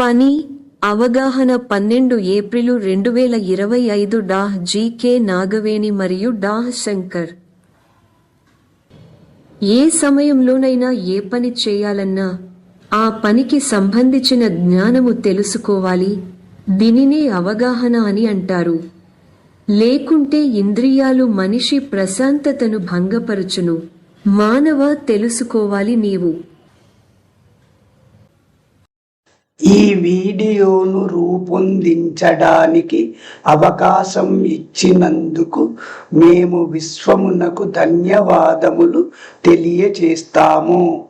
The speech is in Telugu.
పని అవగాహన పన్నెండు ఏప్రిలు రెండు వేల ఇరవై ఐదు డాహ్ జీకే నాగవేణి మరియు డాహ్ శంకర్. ఏ సమయంలోనైనా ఏ పని చేయాలన్నా ఆ పనికి సంబంధించిన జ్ఞానము తెలుసుకోవాలి దీనినే అవగాహన అని అంటారు. లేకుంటే ఇంద్రియాలు మనిషి ప్రశాంతతను భంగపరచును. మానవ తెలుసుకోవాలి నీవు. ఈ వీడియోను రూపొందించడానికి అవకాశం ఇచ్చినందుకు మేము విశ్వమునకు ధన్యవాదములు తెలియచేస్తాము.